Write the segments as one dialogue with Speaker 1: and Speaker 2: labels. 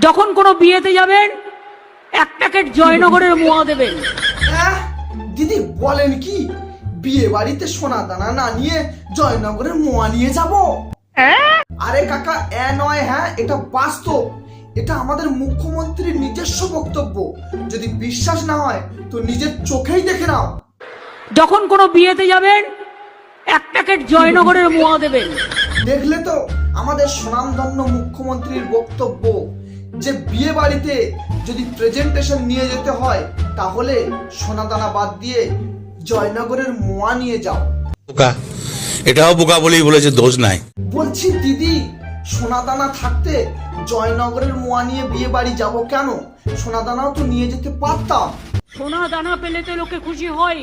Speaker 1: যখন কোনো বিয়েতে যাবেন এক প্যাকেট জয়নগরের মোয়া দেবেন।
Speaker 2: হ্যাঁ? দিদি বলেন কি? বিয়ে বাড়িতে সোনা দানা না নিয়ে জয়নগরের মোয়া নিয়ে যাব? আরে কাকা এ নয় হ্যাঁ এটা বাস্তব। এটা আমাদের মুখ্যমন্ত্রীর নিজস্ব বক্তব্য। যদি বিশ্বাস না হয় তো নিজের চোখেই দেখে নাও।
Speaker 1: যখন কোনো বিয়েতে যাবেন এক প্যাকেট জয়নগরের মোয়া দেবেন।
Speaker 2: দেখলে তো আমাদের সুনামধন্য মুখ্যমন্ত্রীর বক্তব্য। যে বিয়ে বাড়িতে যদি প্রেজেন্টেশন নিয়ে যেতে হয় তাহলে সোনাদানা বাদ দিয়ে জয়নগরের মোয়া নিয়ে যাও।
Speaker 3: বোকা। এটাও বোকা বলেই বলেছে দোষ নাই।
Speaker 2: বলছি দিদি সোনাদানা থাকতে জয়নগরের মোয়া নিয়ে বিয়ে বাড়ি যাব কেন? সোনাদানাও তো নিয়ে যেতে পারতাম।
Speaker 1: সোনা দানা পেলে তো লোকে খুশি হয়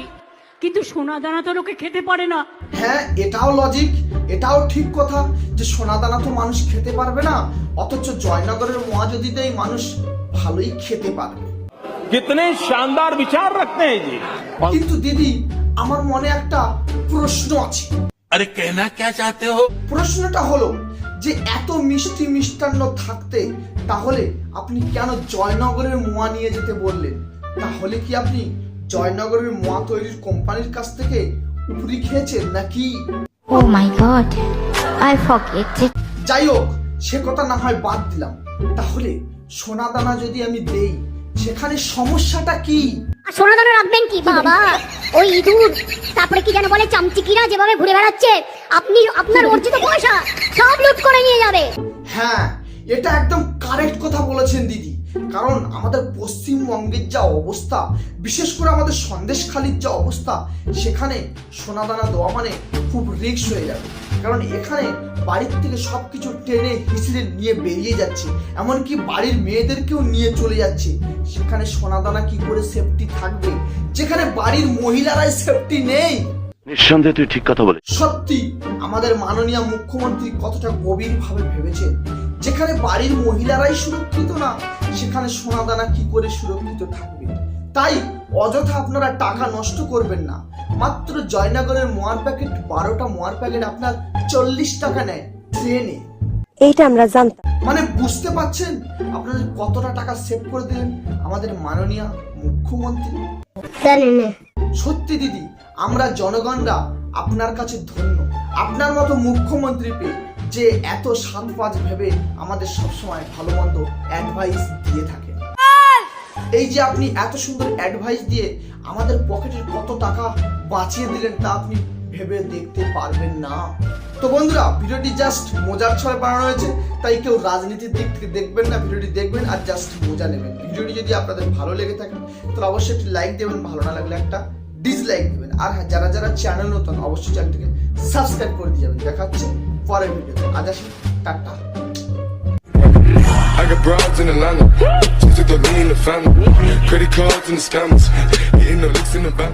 Speaker 1: কিন্তু সোনা দানা তো লোকে খেতে পারে না।
Speaker 2: হ্যাঁ এটাও লজিক এটাও ঠিক কথা যে সোনা দানা তো মানুষ খেতে পারবে না অথচ জয়নগরের মহাজদিতেই মানুষ ভালোই খেতে পারবে।
Speaker 4: কিতনে শানদার বিচার রাখতে জি
Speaker 2: কিন্তু দিদি আমার মনে একটা প্রশ্ন আছে।
Speaker 3: আরে কেনা কে চাতে হো?
Speaker 2: প্রশ্নটা হলো যে এত মিষ্টি মিষ্টান্ন থাকতে তাহলে আপনি কেন জয়নগরের মোয়া নিয়ে যেতে বললেন? তাহলে কি আপনি জয়নগরের মোয়া তৈরির কোম্পানির কাছ থেকে উপরি খেয়েছেন নাকি?
Speaker 5: Oh my god, I forget it.
Speaker 2: যাই হোক সে কথা না হয় বাদ দিলাম। তাহলে সোনা দানা যদি আমি দেই সেখানে সমস্যাটা কি?
Speaker 6: সোনা দানা রাখবেন কি বাবা? ওই ইঁদুর তারপরে কি যেন বলে চামচিকিরা যেভাবে ঘুরে বেড়াচ্ছে আপনি আপনার অর্জিত পয়সা সব লুট করে নিয়ে যাবে।
Speaker 2: হ্যাঁ এটা একদম কারেক্ট কথা বলেছেন দিদি। কারণ আমাদের পশ্চিমবঙ্গের যা অবস্থা বিশেষ করে আমাদের সন্দেশখালির যা অবস্থা সেখানে সোনাদানা দেওয়া মানে খুব রিস্ক হয়ে যাবে। কারণ এখানে বাড়ির থেকে সব কিছু টেনে হিসিড়ে নিয়ে বেরিয়ে যাচ্ছে। এমনকি বাড়ির মেয়েদেরকেও নিয়ে চলে যাচ্ছে। সেখানে সোনাদানা কি করে সেফটি থাকবে? যেখানে বাড়ির মহিলারাই সেফটি নেই।
Speaker 7: নিঃসন্দেহে তুই ঠিক কথা বলে
Speaker 2: সত্যি আমাদের মাননীয় মুখ্যমন্ত্রী কতটা গভীর ভাবে ভেবেছেন? যেখানে বাড়ির মহিলারাই সুরক্ষিত না সেখানে সোনাদানা কি করে সুরক্ষিত থাকবে? তাই অযথা আপনারা টাকা নষ্ট করবেন না। মাত্র জয়নগরের মোয়ার প্যাকেট বারোটা মোয়ার প্যাকেট আপনার চল্লিশ টাকা নেয়। ট্রেনে।
Speaker 8: এইটা আমরা জানতাম।
Speaker 2: মানে বুঝতে পাচ্ছেন আপনাদের কতটা টাকা সেভ করে দিলেন? আমাদের মাননীয় মুখ্যমন্ত্রী। সত্যি দিদি আমরা জনগণরা আপনার কাছে ধন্য। আপনার মতো মুখ্যমন্ত্রী পেয়ে যে এত সাত পাঁচ ভেবে আমাদের সবসময় ভালো মন্দ অ্যাডভাইস দিয়ে থাকেন এই যে আপনি এত সুন্দর অ্যাডভাইস দিয়ে আমাদের পকেটের কত টাকা বাঁচিয়ে দিলেন তা আপনি ভেবে দেখতে পারবেন না। তো বন্ধুরা, ভিডিওটি জাস্ট মজার ছয় বানানো হয়েছে, তাই কেউ রাজনীতির দিক থেকে দেখবেন না, ভিডিওটি দেখবেন আর জাস্ট মজা নেবেন। ভিডিওটি যদি আপনাদের ভালো লেগে থাকে, তাহলে অবশ্যই একটি লাইক দেবেন, ভালো না লাগলে একটা ডিসলাইক দেবেন। আর হ্যাঁ যারা যারা চ্যানেল নতুন, অবশ্যই চ্যানেলটিকে সাবস্ক্রাইব করে দিয়ে যাবেন দেখা হচ্ছে পরের ভিডিওতে আজ আসি tata
Speaker 9: I got broads in Atlanta. Just took the lean in the family. Credit cards and the scammers. Hitting the licks in the back.